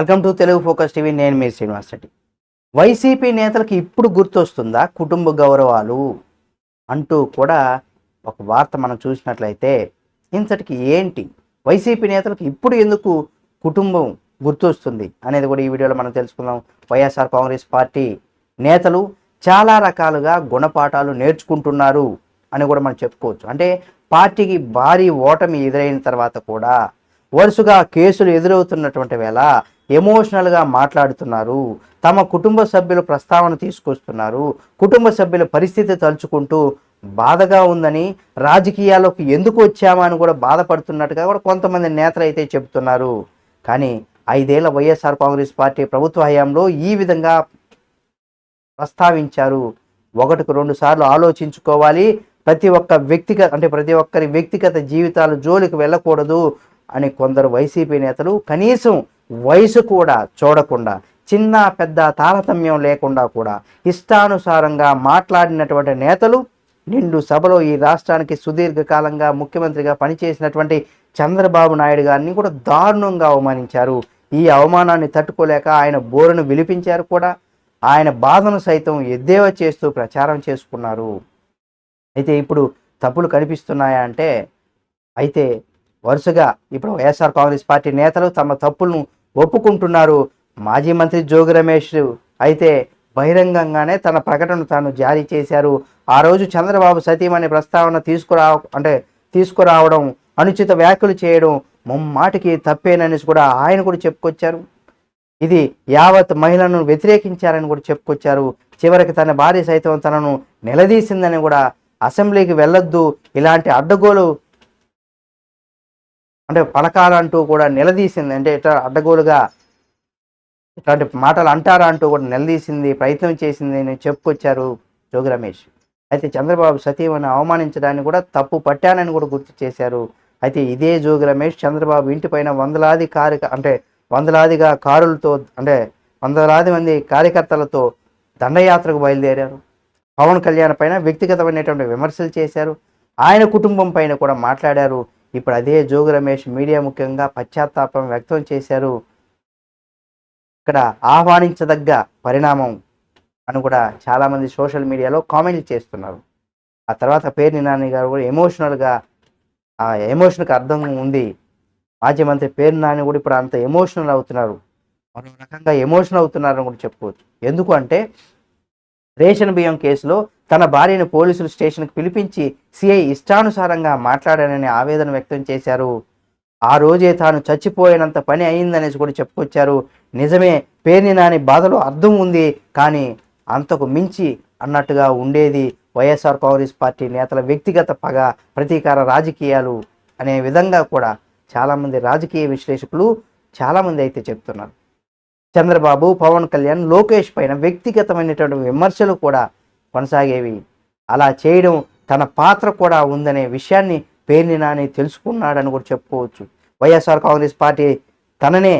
Welcome to Telugu focus TV. నేను మీ Srinivas Reddy. YCP నేతలకు ఇప్పుడు గుర్తొస్తుందా కుటుంబ గౌరవాలు అంటూ కూడా ఒక వార్త మనం చూసినట్లయితే ఇంతటికి ఏంటి? వైసీపీ నేతలకు ఇప్పుడు ఎందుకు కుటుంబం గుర్తొస్తుంది అనేది కూడా ఈ వీడియోలో మనం తెలుసుకుందాం. వైఎస్ఆర్ కాంగ్రెస్ పార్టీ నేతలు చాలా రకాలుగా గుణపాఠాలు నేర్చుకుంటున్నారు అని కూడా మనం చెప్పుకోవచ్చు. అంటే పార్టీకి భారీ ఓటమి ఎదురైన తర్వాత కూడా వరుసగా కేసులు ఎదురవుతున్నటువంటి వేళ ఎమోషనల్గా మాట్లాడుతున్నారు. తమ కుటుంబ సభ్యుల ప్రస్తావన తీసుకొస్తున్నారు. కుటుంబ సభ్యుల పరిస్థితి తలుచుకుంటూ బాధగా ఉందని రాజకీయాల్లోకి ఎందుకు వచ్చామా అని కూడా బాధపడుతున్నట్టుగా కూడా కొంతమంది నేతలు అయితే చెబుతున్నారు. కానీ ఐదేళ్ళ వైఎస్ఆర్ కాంగ్రెస్ పార్టీ ప్రభుత్వ హయాంలో ఈ విధంగా ప్రస్తావించారు. ఒకటికి రెండు సార్లు ఆలోచించుకోవాలి. ప్రతి ఒక్క వ్యక్తిగత అంటే ప్రతి ఒక్కరి వ్యక్తిగత జీవితాలు జోలికి వెళ్ళకూడదు అని కొందరు వైసీపీ నేతలు కనీసం వయసు కూడా చూడకుండా చిన్న పెద్ద తారతమ్యం లేకుండా కూడా ఇష్టానుసారంగా మాట్లాడినటువంటి నేతలు నిండు సభలో ఈ రాష్ట్రానికి సుదీర్ఘకాలంగా ముఖ్యమంత్రిగా పనిచేసినటువంటి చంద్రబాబు నాయుడు గారిని కూడా దారుణంగా అవమానించారు. ఈ అవమానాన్ని తట్టుకోలేక ఆయన బోరును విలిపించారు కూడా. ఆయన బాధను సైతం ఎద్దేవా చేస్తూ ప్రచారం చేసుకున్నారు. అయితే ఇప్పుడు తప్పులు కనిపిస్తున్నాయా అంటే అయితే వరుసగా ఇప్పుడు వైఎస్ఆర్ కాంగ్రెస్ పార్టీ నేతలు తమ తప్పులను ఒప్పుకుంటున్నారు. మాజీ మంత్రి జోగి రమేష్ అయితే బహిరంగంగానే తన ప్రకటన తాను జారీ చేశారు. ఆ రోజు చంద్రబాబు సతీమణి ప్రస్తావన తీసుకురా అంటే తీసుకురావడం అనుచిత వ్యాఖ్యలు చేయడం ముమ్మాటికి తప్పేనని కూడా ఆయన కూడా చెప్పుకొచ్చారు. ఇది యావత్ మహిళను వ్యతిరేకించారని కూడా చెప్పుకొచ్చారు. చివరికి తన భార్య సైతం తనను నిలదీసిందని కూడా అసెంబ్లీకి వెళ్ళొద్దు. ఇలాంటి అడ్డగోలు అంటే పలకాలంటూ కూడా నిలదీసింది. అంటే ఇట్లా అడ్డగోలుగా ఇట్లాంటి మాటలు అంటారా అంటూ కూడా నిలదీసింది ప్రయత్నం చేసింది అని చెప్పుకొచ్చారు జోగి రమేష్. అయితే చంద్రబాబు సతీమని అవమానించడాన్ని కూడా తప్పు పట్టానని కూడా గుర్తు చేశారు. అయితే ఇదే జోగి రమేష్ చంద్రబాబు ఇంటిపైన వందలాది కారు అంటే వందలాదిగా కారులతో అంటే వందలాది మంది కార్యకర్తలతో దండయాత్రకు బయలుదేరారు. పవన్ కళ్యాణ్ పైన వ్యక్తిగతమైనటువంటి విమర్శలు చేశారు. ఆయన కుటుంబం పైన కూడా మాట్లాడారు. ఇప్పుడు అదే జోగి రమేష్ మీడియా ముఖ్యంగా పశ్చాత్తాపం వ్యక్తం చేశారు. ఇక్కడ ఆహ్వానించదగ్గ పరిణామం అని కూడా చాలామంది సోషల్ మీడియాలో కామెంట్లు చేస్తున్నారు. ఆ తర్వాత పేర్ని నాని గారు కూడా ఎమోషనల్గా ఆ ఎమోషన్కి అర్థం ఉంది. మాజీ మంత్రి పేరు నాని కూడా ఇప్పుడు అంత ఎమోషనల్ అవుతున్నారు. మరో రకంగా ఎమోషనల్ అవుతున్నారని కూడా చెప్పుకోవచ్చు. ఎందుకు అంటే రేషన్ బియ్యం కేసులో తన భార్యను పోలీసులు స్టేషన్కి పిలిపించి సిఐ ఇష్టానుసారంగా మాట్లాడానని ఆవేదన వ్యక్తం చేశారు. ఆ రోజే తాను చచ్చిపోయినంత పని అయిందనేసి కూడా చెప్పుకొచ్చారు. నిజమే పేర్ని నాని బాధలో అర్థం ఉంది కానీ అంతకు మించి అన్నట్టుగా ఉండేది వైఎస్ఆర్ కాంగ్రెస్ పార్టీ నేతల వ్యక్తిగత పగ ప్రతీకార రాజకీయాలు అనే విధంగా కూడా చాలామంది రాజకీయ విశ్లేషకులు చాలామంది అయితే చెప్తున్నారు. చంద్రబాబు పవన్ కళ్యాణ్ లోకేష్ పైన వ్యక్తిగతమైనటువంటి విమర్శలు కూడా కొనసాగేవి. అలా చేయడం తన పాత్ర కూడా ఉందనే విషయాన్ని పేర్ని నాని తెలుసుకున్నాడని కూడా చెప్పుకోవచ్చు. వైఎస్ఆర్ కాంగ్రెస్ పార్టీ తననే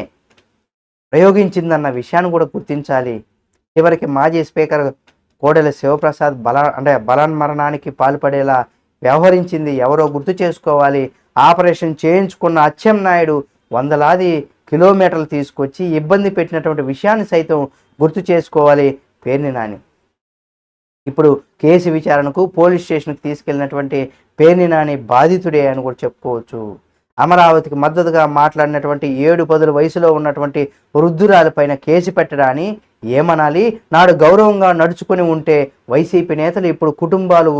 ప్రయోగించిందన్న విషయాన్ని కూడా గుర్తించాలి. చివరికి మాజీ స్పీకర్ కోడెల శివప్రసాద్ బల అంటే బలన్మరణానికి పాల్పడేలా వ్యవహరించింది. ఎవరో గుర్తు చేసుకోవాలి. ఆపరేషన్ చేయించుకున్న అచ్చెం నాయుడు వందలాది కిలోమీటర్లు తీసుకొచ్చి ఇబ్బంది పెట్టినటువంటి విషయాన్ని సైతం గుర్తు చేసుకోవాలి పేర్ని నాని. ఇప్పుడు కేసు విచారణకు పోలీస్ స్టేషన్కి తీసుకెళ్ళినటువంటి పేర్ని నాని బాధితుడే అని కూడా చెప్పుకోవచ్చు. అమరావతికి మద్దతుగా మాట్లాడినటువంటి ఏడు పదుల వయసులో ఉన్నటువంటి వృద్ధురాలపైన కేసు పెట్టడాన్ని ఏమనాలి? నాడు గౌరవంగా నడుచుకుని ఉంటే వైసీపీ నేతలు ఇప్పుడు కుటుంబాలు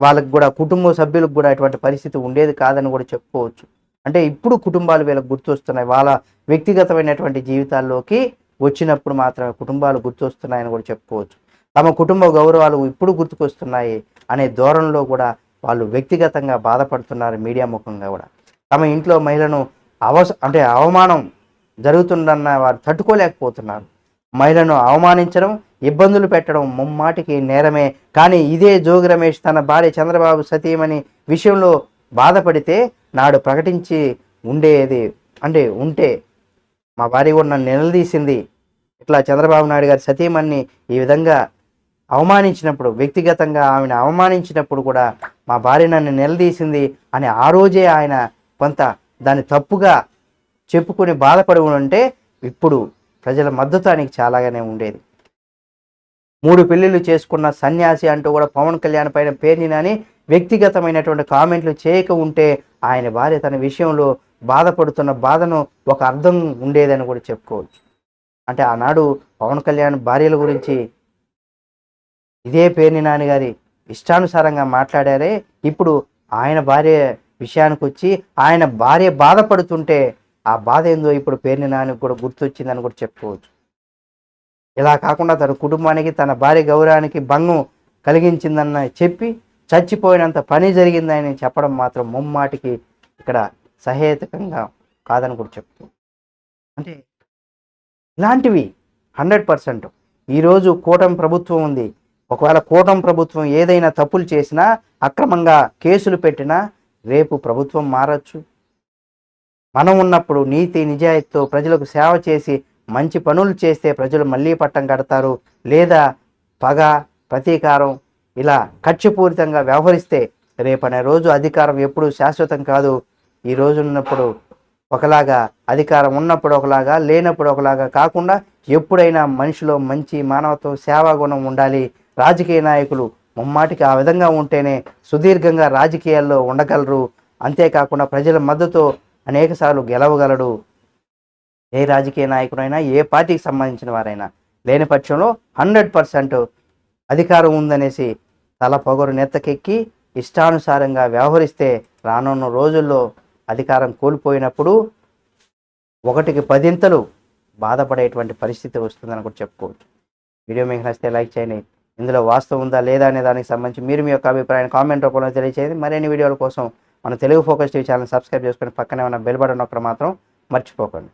వాళ్ళకు కూడా కుటుంబ సభ్యులకు కూడా ఇటువంటి పరిస్థితి ఉండేది కాదని కూడా చెప్పుకోవచ్చు. అంటే ఇప్పుడు కుటుంబాలు వీళ్ళకి గుర్తొస్తున్నాయి. వాళ్ళ వ్యక్తిగతమైనటువంటి జీవితాల్లోకి వచ్చినప్పుడు మాత్రమే కుటుంబాలు గుర్తొస్తున్నాయని కూడా చెప్పుకోవచ్చు. తమ కుటుంబ గౌరవాలు ఇప్పుడు గుర్తుకొస్తున్నాయి అనే ధోరణిలో కూడా వాళ్ళు వ్యక్తిగతంగా బాధపడుతున్నారు మీడియా ముఖంగా కూడా. తమ ఇంట్లో మహిళను అవస అంటే అవమానం జరుగుతుందన్న వారు తట్టుకోలేకపోతున్నారు. మహిళను అవమానించడం ఇబ్బందులు పెట్టడం ముమ్మాటికి నేరమే. కానీ ఇదే జోగి రమేష్ తన భార్య చంద్రబాబు సతీమణి విషయంలో బాధపడితే నాడు ప్రకటించి ఉండేది అంటే ఉంటే మా భార్య కూడా నన్ను నిలదీసింది. ఇట్లా చంద్రబాబు నాయుడు గారి సతీమణ్ణి ఈ విధంగా అవమానించినప్పుడు వ్యక్తిగతంగా ఆమెను అవమానించినప్పుడు కూడా మా భార్య నన్ను నిలదీసింది అని ఆ రోజే ఆయన కొంత దాన్ని తప్పుగా చెప్పుకొని బాధపడి ఉంటే ఇప్పుడు ప్రజల మద్దతు ఆయనకి చాలాగానే ఉండేది. మూడు పెళ్ళిళ్ళు చేసుకున్న సన్యాసి అంటూ కూడా పవన్ కళ్యాణ్ పైన పేర్నినని వ్యక్తిగతమైనటువంటి కామెంట్లు చేయక ఉంటే ఆయన భార్య తన విషయంలో బాధపడుతున్న బాధను ఒక అర్థం ఉండేదని కూడా చెప్పుకోవచ్చు. అంటే ఆనాడు పవన్ కళ్యాణ్ భార్యల గురించి ఇదే పేర్ని నాన్నగారి గారి ఇష్టానుసారంగా మాట్లాడారే. ఇప్పుడు ఆయన భార్య విషయానికి వచ్చి ఆయన భార్య బాధపడుతుంటే ఆ బాధ ఏందో ఇప్పుడు పేర్ని నాన్నకు కూడా గుర్తొచ్చిందని కూడా చెప్పుకోవచ్చు. ఇలా కాకుండా తన కుటుంబానికి తన భార్య గౌరవానికి భంగం కలిగించిందన్న చెప్పి చచ్చిపోయినంత పని జరిగిందని చెప్పడం మాత్రం ముమ్మాటికి ఇక్కడ సహేతుకంగా కాదని కూడా చెప్తూ అంటే ఇలాంటివి హండ్రెడ్ పర్సెంట్. ఈరోజు కూటమి ప్రభుత్వం ఉంది. ఒకవేళ కూటమి ప్రభుత్వం ఏదైనా తప్పులు చేసినా అక్రమంగా కేసులు పెట్టినా రేపు ప్రభుత్వం మారచ్చు. మనం ఉన్నప్పుడు నీతి నిజాయితీతో ప్రజలకు సేవ చేసి మంచి పనులు చేస్తే ప్రజలు మళ్ళీ పట్టం కడతారు. లేదా పగ ప్రతీకారం ఇలా కక్షపూరితంగా వ్యవహరిస్తే రేపనే రోజు అధికారం ఎప్పుడు శాశ్వతం కాదు. ఈ రోజు ఉన్నప్పుడు ఒకలాగా అధికారం ఉన్నప్పుడు ఒకలాగా లేనప్పుడు ఒకలాగా కాకుండా ఎప్పుడైనా మనిషిలో మంచి మానవత్వం సేవా గుణం ఉండాలి. రాజకీయ నాయకులు ముమ్మాటికి ఆ విధంగా ఉంటేనే సుదీర్ఘంగా రాజకీయాల్లో ఉండగలరు. అంతేకాకుండా ప్రజల మద్దతు అనేకసార్లు గెలవగలడు. ఏ రాజకీయ నాయకుడైనా ఏ పార్టీకి సంబంధించిన వారైనా లేని పక్షంలో హండ్రెడ్ పర్సెంట్ అధికారం ఉందనేసి తల పొగరు నెత్తకెక్కి ఇష్టానుసారంగా వ్యవహరిస్తే రానున్న రోజుల్లో అధికారం కోల్పోయినప్పుడు ఒకటికి పదింతలు బాధపడేటువంటి పరిస్థితి వస్తుందని కూడా చెప్పుకోవచ్చు. వీడియో మీకు నచ్చితే లైక్ చేయండి. ఇందులో వాస్తవం ఉందా లేదా అనే దానికి సంబంధించి మీరు మీ యొక్క అభిప్రాయాన్ని కామెంట్ రూపంలో తెలియజేయండి మరిన్ని వీడియోల కోసం మన Telugu focus TV channel subscribe చేసుకొని పక్కనే ఉన్న బెల్ బటన్ నొక్కడం మాత్రం మర్చిపోకండి.